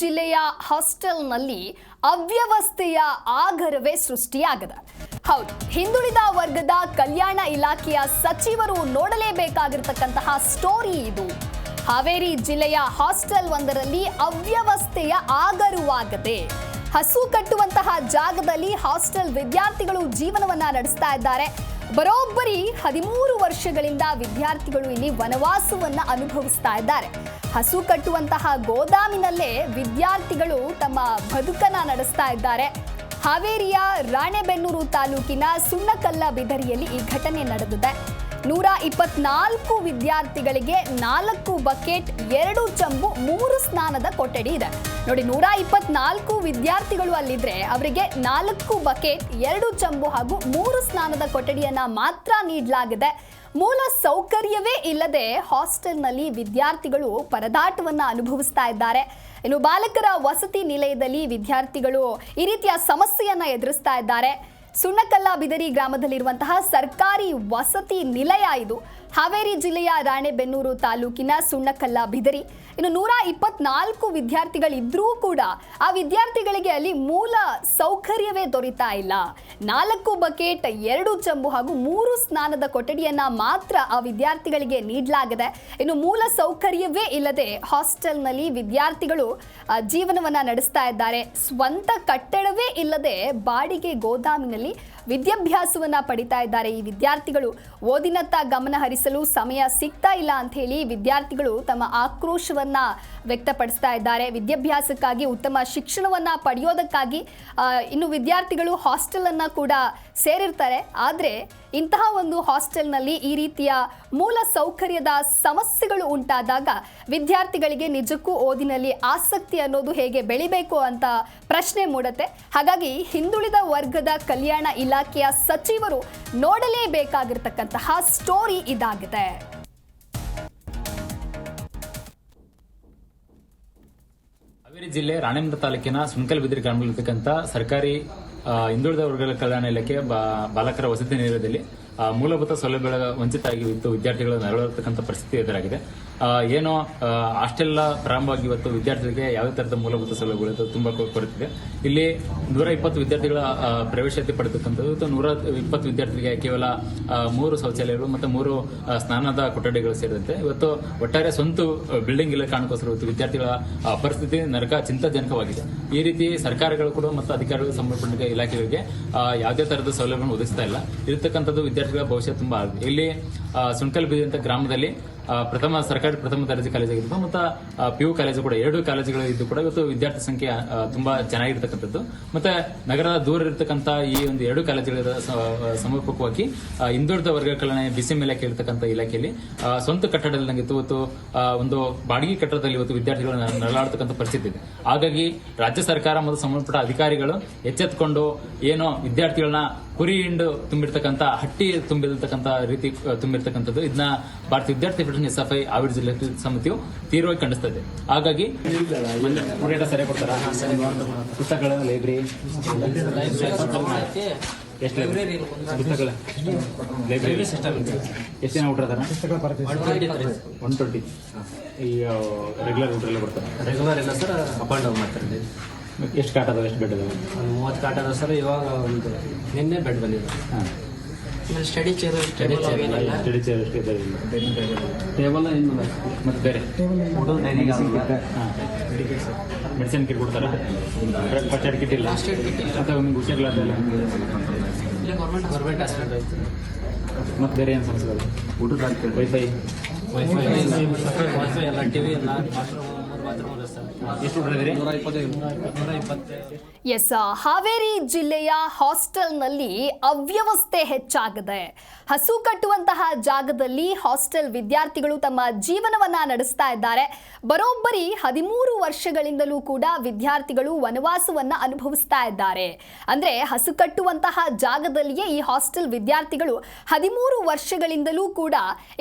ಜಿಲ್ಲೆಯ ಹಾಸ್ಟೆಲ್ನಲ್ಲಿ ಅವ್ಯವಸ್ಥೆಯ ಆಗರವೇ ಸೃಷ್ಟಿಯಾಗದ. ಹೌದು, ಹಿಂದುಳಿದ ವರ್ಗದ ಕಲ್ಯಾಣ ಇಲಾಖೆಯ ಸಚಿವರು ನೋಡಲೇಬೇಕಾಗಿರ್ತಕ್ಕಂತಹ ಸ್ಟೋರಿ ಇದು. ಹಾವೇರಿ ಜಿಲ್ಲೆಯ ಹಾಸ್ಟೆಲ್ ಒಂದರಲ್ಲಿ ಅವ್ಯವಸ್ಥೆಯ ಆಗರವಾಗದೆ ಹಸು ಕಟ್ಟುವಂತಹ ಜಾಗದಲ್ಲಿ ಹಾಸ್ಟೆಲ್ ವಿದ್ಯಾರ್ಥಿಗಳು ಜೀವನವನ್ನ ನಡೆಸ್ತಾ ಇದ್ದಾರೆ. ಬರೋಬ್ಬರಿ ಹದಿಮೂರು ವರ್ಷಗಳಿಂದ ವಿದ್ಯಾರ್ಥಿಗಳು ಇಲ್ಲಿ ವನವಾಸವನ್ನು ಅನುಭವಿಸ್ತಾ ಇದ್ದಾರೆ. ಹಸು ಕಟ್ಟುವಂತಹ ಗೋದಾಮಿನಲ್ಲೇ ವಿದ್ಯಾರ್ಥಿಗಳು ತಮ್ಮ ಬದುಕನ್ನ ನಡೆಸ್ತಾ ಇದ್ದಾರೆ. ಹಾವೇರಿಯ ರಾಣೆಬೆನ್ನೂರು ತಾಲೂಕಿನ ಸುಣ್ಣಕಲ್ಲ ಬಿದರಿಯಲ್ಲಿ ಈ ಘಟನೆ ನಡೆದಿದೆ. ನೂರ ಇಪ್ಪತ್ನಾಲ್ಕು ವಿದ್ಯಾರ್ಥಿಗಳಿಗೆ ನಾಲ್ಕು ಬಕೆಟ್, ಎರಡು ಚಂಬು, ಮೂರು ಸ್ನಾನದ ಕೊಠಡಿ ಇದೆ. ನೋಡಿ ನೂರ ಇಪ್ಪತ್ನಾಲ್ಕು ವಿದ್ಯಾರ್ಥಿಗಳು ಅಲ್ಲಿದ್ರೆ ಅವರಿಗೆ ನಾಲ್ಕು ಬಕೆಟ್, ಎರಡು ಚಂಬು ಹಾಗೂ ಮೂರು ಸ್ನಾನದ ಕೊಠಡಿಯನ್ನ ಮಾತ್ರ ನೀಡಲಾಗಿದೆ. ಮೂಲ ಸೌಕರ್ಯವೇ ಇಲ್ಲದೆ ಹಾಸ್ಟೆಲ್ನಲ್ಲಿ ವಿದ್ಯಾರ್ಥಿಗಳು ಪರದಾಟವನ್ನು ಅನುಭವಿಸ್ತಾ ಇದ್ದಾರೆ. ಇನ್ನು ಬಾಲಕರ ವಸತಿ ನಿಲಯದಲ್ಲಿ ವಿದ್ಯಾರ್ಥಿಗಳು ಈ ರೀತಿಯ ಸಮಸ್ಯೆಯನ್ನು ಎದುರಿಸ್ತಾ ಇದ್ದಾರೆ. ಸುಣ್ಣಕಲ್ಲ ಬಿದರಿ ಗ್ರಾಮದಲ್ಲಿರುವಂತಹ ಸರ್ಕಾರಿ ವಸತಿ ನಿಲಯ ಇದು. ಹಾವೇರಿ ಜಿಲ್ಲೆಯ ರಾಣೆಬೆನ್ನೂರು ತಾಲೂಕಿನ ಸುಣ್ಣಕಲ್ಲ ಬಿದರಿ. ಇನ್ನು ನೂರ ಇಪ್ಪತ್ನಾಲ್ಕು ವಿದ್ಯಾರ್ಥಿಗಳಿದ್ರೂ ಕೂಡ ಆ ವಿದ್ಯಾರ್ಥಿಗಳಿಗೆ ಅಲ್ಲಿ ಮೂಲ ಸೌಕರ್ಯವೇ ದೊರೀತಾ ಇಲ್ಲ. ನಾಲ್ಕು ಬಕೆಟ್, ಎರಡು ಚಂಬು ಹಾಗೂ ಮೂರು ಸ್ನಾನದ ಕೊಠಡಿಯನ್ನು ಮಾತ್ರ ಆ ವಿದ್ಯಾರ್ಥಿಗಳಿಗೆ ನೀಡಲಾಗಿದೆ. ಇನ್ನು ಮೂಲ ಸೌಕರ್ಯವೇ ಇಲ್ಲದೆ ಹಾಸ್ಟೆಲ್ನಲ್ಲಿ ವಿದ್ಯಾರ್ಥಿಗಳು ಜೀವನವನ್ನು ನಡೆಸ್ತಾ ಇದ್ದಾರೆ. ಸ್ವಂತ ಕಟ್ಟಡವೇ ಇಲ್ಲದೆ ಬಾಡಿಗೆ ಗೋದಾಮಿನಲ್ಲಿ ವಿದ್ಯಾಭ್ಯಾಸವನ್ನ ಪಡಿತಾ ಇದ್ದಾರೆ. ಈ ವಿದ್ಯಾರ್ಥಿಗಳು ಓದಿನತ್ತ ಗಮನ ಹರಿಸಲು ಸಮಯ ಸಿಗ್ತಾ ಇಲ್ಲ ಅಂತ ಹೇಳಿ ವಿದ್ಯಾರ್ಥಿಗಳು ತಮ್ಮ ಆಕ್ರೋಶವನ್ನ ವ್ಯಕ್ತಪಡಿಸ್ತಾ ಇದ್ದಾರೆ. ವಿದ್ಯಾಭ್ಯಾಸಕ್ಕಾಗಿ ಉತ್ತಮ ಶಿಕ್ಷಣವನ್ನ ಪಡೆಯೋದಕ್ಕಾಗಿ ಇನ್ನು ವಿದ್ಯಾರ್ಥಿಗಳು ಹಾಸ್ಟೆಲ್ ಅನ್ನ ಕೂಡ ಸೇರಿರ್ತಾರೆ. ಆದರೆ ಇಂತಹ ಒಂದು ಹಾಸ್ಟೆಲ್ನಲ್ಲಿ ಈ ರೀತಿಯ ಮೂಲ ಸೌಕರ್ಯದ ಸಮಸ್ಯೆಗಳು ಉಂಟಾದಾಗ ವಿದ್ಯಾರ್ಥಿಗಳಿಗೆ ನಿಜಕ್ಕೂ ಓದಿನಲ್ಲಿ ಆಸಕ್ತಿ ಅನ್ನೋದು ಹೇಗೆ ಬೆಳಿಬೇಕು ಅಂತ ಪ್ರಶ್ನೆ ಮೂಡುತ್ತೆ. ಹಾಗಾಗಿ ಹಿಂದುಳಿದ ವರ್ಗದ ಕಲ್ಯಾಣ ಇಲಾಖೆಯ ಸಚಿವರು ನೋಡಲೇಬೇಕಾಗಿರ್ತಕ್ಕಂತಹ ಸ್ಟೋರಿ ಇದಾಗಿದೆ. ಹಾವೇರಿ ಜಿಲ್ಲೆ ರಾಣೇಂದ್ರ ತಾಲೂಕಿನ ಸುಣಕಲ್ ಬಿದಿರಿ ಗ್ರಾಮದಲ್ಲಿರ್ತಕ್ಕಂಥ ಸರ್ಕಾರಿ ಹಿಂದುಳಿದ ವರ್ಗಗಳ ಕಲ್ಯಾಣ ಇಲಾಖೆ ಬಾಲಕರ ವಸತಿ ನಿಲಯದಲ್ಲಿ ಮೂಲಭೂತ ಸೌಲಭ್ಯಗಳ ವಂಚಿತರಾಗಿ ವಿದ್ಯಾರ್ಥಿಗಳು ನರಳತಕ್ಕಂಥ ಪರಿಸ್ಥಿತಿ ಎದುರಾಗಿದೆ. ಏನೋ ಅಷ್ಟೆಲ್ಲ ಪ್ರಾರಂಭವಾಗಿ ಇವತ್ತು ವಿದ್ಯಾರ್ಥಿಗಳಿಗೆ ಯಾವುದೇ ತರಹದ ಮೂಲಭೂತ ಸೌಲಭ್ಯಗಳು ತುಂಬಾ ಕೊರತಿದೆ ಇಲ್ಲಿ ನೂರ ಇಪ್ಪತ್ತು ವಿದ್ಯಾರ್ಥಿಗಳ ಪ್ರವೇಶತೆ ಪಡೆದಕ್ಕಂಥದ್ದು ನೂರ ಇಪ್ಪತ್ತು ವಿದ್ಯಾರ್ಥಿಗಳಿಗೆ ಕೇವಲ ಮೂರು ಶೌಚಾಲಯಗಳು ಮತ್ತು ಮೂರು ಸ್ನಾನದ ಕೊಠಡಿಗಳು ಸೇರಿದಂತೆ. ಇವತ್ತು ಒಟ್ಟಾರೆ ಸ್ವಂತ ಬಿಲ್ಡಿಂಗ್ ಇಲ್ಲ ಕಾರಣಕ್ಕೋಸ್ಕರ ವಿದ್ಯಾರ್ಥಿಗಳ ಪರಿಸ್ಥಿತಿ ನರಕ ಚಿಂತಾಜನಕವಾಗಿದೆ. ಈ ರೀತಿ ಸರ್ಕಾರಗಳು ಕೂಡ ಮತ್ತು ಅಧಿಕಾರಿಗಳು ಸಂಬಂಧಪಟ್ಟ ಇಲಾಖೆಗಳಿಗೆ ಯಾವುದೇ ತರಹದ ಸೌಲಭ್ಯವನ್ನು ಒದಗಿಸ್ತಾ ಇಲ್ಲ. ಇರತಕ್ಕಂಥದ್ದು ವಿದ್ಯಾರ್ಥಿಗಳ ಭವಿಷ್ಯ ತುಂಬಾ ಇಲ್ಲಿ ಸುಣಕಲ್ ಬೀದಿ ಗ್ರಾಮದಲ್ಲಿ ಪ್ರಥಮ ಸರ್ಕಾರಿ ಪ್ರಥಮ ದರ್ಜೆ ಕಾಲೇಜ್ ಆಗಿದ್ದು ಮತ್ತು ಪಿ ಯು ಕಾಲೇಜು ಕೂಡ, ಎರಡು ಕಾಲೇಜುಗಳು ಇದ್ದು ಕೂಡ ಇವತ್ತು ವಿದ್ಯಾರ್ಥಿ ಸಂಖ್ಯೆ ತುಂಬಾ ಚೆನ್ನಾಗಿರ್ತಕ್ಕಂಥದ್ದು. ಮತ್ತೆ ನಗರದ ದೂರ ಇರತಕ್ಕಂಥ ಈ ಒಂದು ಎರಡು ಕಾಲೇಜುಗಳ ಸಮರ್ಪಕವಾಗಿ ಹಿಂದುಳಿದ ವರ್ಗ ಕಲ್ಯಾಣ ಬಿಸಿಎಂ ಇಲಾಖೆ ಇರತಕ್ಕಂಥ ಇಲಾಖೆಯಲ್ಲಿ ಸ್ವಂತ ಕಟ್ಟಡದಲ್ಲಿ ಇವತ್ತು ಒಂದು ಬಾಡಿಗೆ ಕಟ್ಟಡದಲ್ಲಿ ಇವತ್ತು ವಿದ್ಯಾರ್ಥಿಗಳು ನರಳಾಡ್ತಕ್ಕಂಥ ಪರಿಸ್ಥಿತಿ ಇದೆ. ಹಾಗಾಗಿ ರಾಜ್ಯ ಸರ್ಕಾರ ಮತ್ತು ಸಂಬಂಧಪಟ್ಟ ಅಧಿಕಾರಿಗಳು ಎಚ್ಚೆತ್ಕೊಂಡು ಏನೋ ವಿದ್ಯಾರ್ಥಿಗಳನ್ನ ಕುರಿ ಹಿಂಡು ತುಂಬಿರ್ತಕ್ಕಂಥ ಹಟ್ಟಿ ತುಂಬಿರ್ತಕ್ಕಂಥ ರೀತಿ ತುಂಬಿರ್ತಕ್ಕಂಥದ್ದು. ಇದನ್ನ Bharata Vidyarthi federation S F I Haveri ಜಿಲ್ಲೆ ಸಮಿತಿಯು ತೀವ್ರವಾಗಿ ಖಂಡಿಸ್ತಾ ಇದೆ ಹಾಗಾಗಿ ಸರಿ ಸರಿಯಾಗಿ ಕೊಡ್ತಾರ ಪುಸ್ತಕಗಳ ಲೈಬ್ರರಿ. ಎಷ್ಟು ಲೈಬ್ರರಿ? ಪುಸ್ತಕಗಳು. ಲೈಬ್ರರಿ. ಎಷ್ಟು ಜನ ಊಟ ಒನ್ ಟ್ವೆಂಟಿ ಈ ರೆಗ್ಯುಲರ್ ಊಟ ಎಲ್ಲ ಕೊಡ್ತಾರೆ ರೆಗ್ಯುಲರ್ ಎಲ್ಲ ಸರ್ ಅಪ್ ಆ್ಯಂಡ್ ಡೌನ್ ಮಾಡ್ತಾರೆ. ಎಷ್ಟು ಕಾಟ ಅದಾವ ಎಷ್ಟು ಬೆಡ್ ಅದಾವ? ಒಂದು ಮೂವತ್ತು ಕಾಟ ಅದ ಸರ್ ಇವಾಗ ಒಂದು ನಿನ್ನೆ ಬೆಡ್ ಬಂದಿದೆ. ಹಾಂ. ಸ್ಟಡಿ ಚೇರ್ ಸ್ಟಡಿ ಚೇರ್ ಇಲ್ಲ. ಸ್ಟಡಿ ಚೇರ್ ಎಷ್ಟು ಇದೆ. ಟೇಬಲ್ ಏನು ಮತ್ತೆ ಬೇರೆ? ಹಾಂ. ಮೆಡಿಸಿನ್ ಕಿಟ್ ಕೊಡ್ತಾರೆ? ಫಸ್ಟ್ ಏಡ್ ಕಿಟ್ ಇಲ್ಲ ಫಸ್ಟ್ ಏಡ್ ಕಿಟ್ ಇಲ್ಲ. ಮತ್ತೆ ನಿಮ್ಗೆ ಹುಷಾರಿಲ್ಲ ಇಲ್ಲ ಗೌರ್ಮೆಂಟ್ ಗೌರ್ಮೆಂಟ್ ಹಾಸ್ಪಿಟಲ್ ಮತ್ತೆ ಬೇರೆ ಏನು ಸಮಸ್ಯೆ? ಊಟದ ವೈಫೈ ವೈಫೈ ವೈಫೈ ಎಲ್ಲ ಟಿವಿ ಎಲ್ಲ ಎಸ್ ಹಾವೇರಿ ಜಿಲ್ಲೆಯ ಹಾಸ್ಟೆಲ್ನಲ್ಲಿ ಅವ್ಯವಸ್ಥೆ ಹೆಚ್ಚಾಗಿದೆ. ಹಸು ಕಟ್ಟುವಂತಹ ಜಾಗದಲ್ಲಿ ಹಾಸ್ಟೆಲ್ ವಿದ್ಯಾರ್ಥಿಗಳು ತಮ್ಮ ಜೀವನವನ್ನ ನಡೆಸ್ತಾ ಇದ್ದಾರೆ. ಬರೋಬ್ಬರಿ ಹದಿಮೂರು ವರ್ಷಗಳಿಂದಲೂ ಕೂಡ ವಿದ್ಯಾರ್ಥಿಗಳು ವನವಾಸವನ್ನ ಅನುಭವಿಸ್ತಾ ಇದ್ದಾರೆ. ಅಂದ್ರೆ ಹಸು ಕಟ್ಟುವಂತಹ ಜಾಗದಲ್ಲಿಯೇ ಈ ಹಾಸ್ಟೆಲ್ ವಿದ್ಯಾರ್ಥಿಗಳು ಹದಿಮೂರು ವರ್ಷಗಳಿಂದಲೂ ಕೂಡ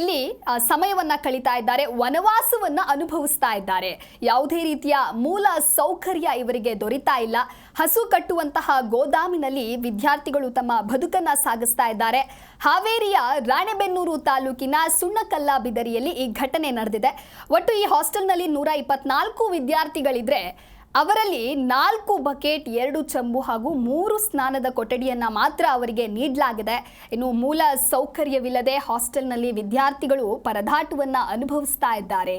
ಇಲ್ಲಿ ಸಮಯವನ್ನ ಕಳೀತಾ ಇದ್ದಾರೆ, ವನವಾಸವನ್ನ ಅನುಭವಿಸ್ತಾ ಇದ್ದಾರೆ. ಯಾವುದೇ ರೀತಿಯ ಮೂಲ ಸೌಕರ್ಯ ಇವರಿಗೆ ದೊರೀತಾ ಇಲ್ಲ. ಹಸು ಕಟ್ಟುವಂತಹ ಗೋದಾಮಿನಲ್ಲಿ ವಿದ್ಯಾರ್ಥಿಗಳು ತಮ್ಮ ಬದುಕನ್ನ ಸಾಗಿಸ್ತಾ ಇದ್ದಾರೆ. ಹಾವೇರಿಯ ರಾಣೆಬೆನ್ನೂರು ತಾಲೂಕಿನ ಸುಣ್ಣಕಲ್ಲ ಬಿದರಿಯಲ್ಲಿ ಈ ಘಟನೆ ನಡೆದಿದೆ. ಒಟ್ಟು ಈ ಹಾಸ್ಟೆಲ್ನಲ್ಲಿ ನೂರ ಇಪ್ಪತ್ನಾಲ್ಕು ವಿದ್ಯಾರ್ಥಿಗಳಿದ್ರೆ ಅವರಲ್ಲಿ ನಾಲ್ಕು ಬಕೆಟ್, ಎರಡು ಚಂಬು ಹಾಗೂ ಮೂರು ಸ್ನಾನದ ಕೊಠಡಿಯನ್ನು ಮಾತ್ರ ಅವರಿಗೆ ನೀಡಲಾಗಿದೆ. ಇನ್ನು ಮೂಲ ಸೌಕರ್ಯವಿಲ್ಲದೆ ಹಾಸ್ಟೆಲ್ನಲ್ಲಿ ವಿದ್ಯಾರ್ಥಿಗಳು ಪರದಾಟವನ್ನು ಅನುಭವಿಸ್ತಾ ಇದ್ದಾರೆ.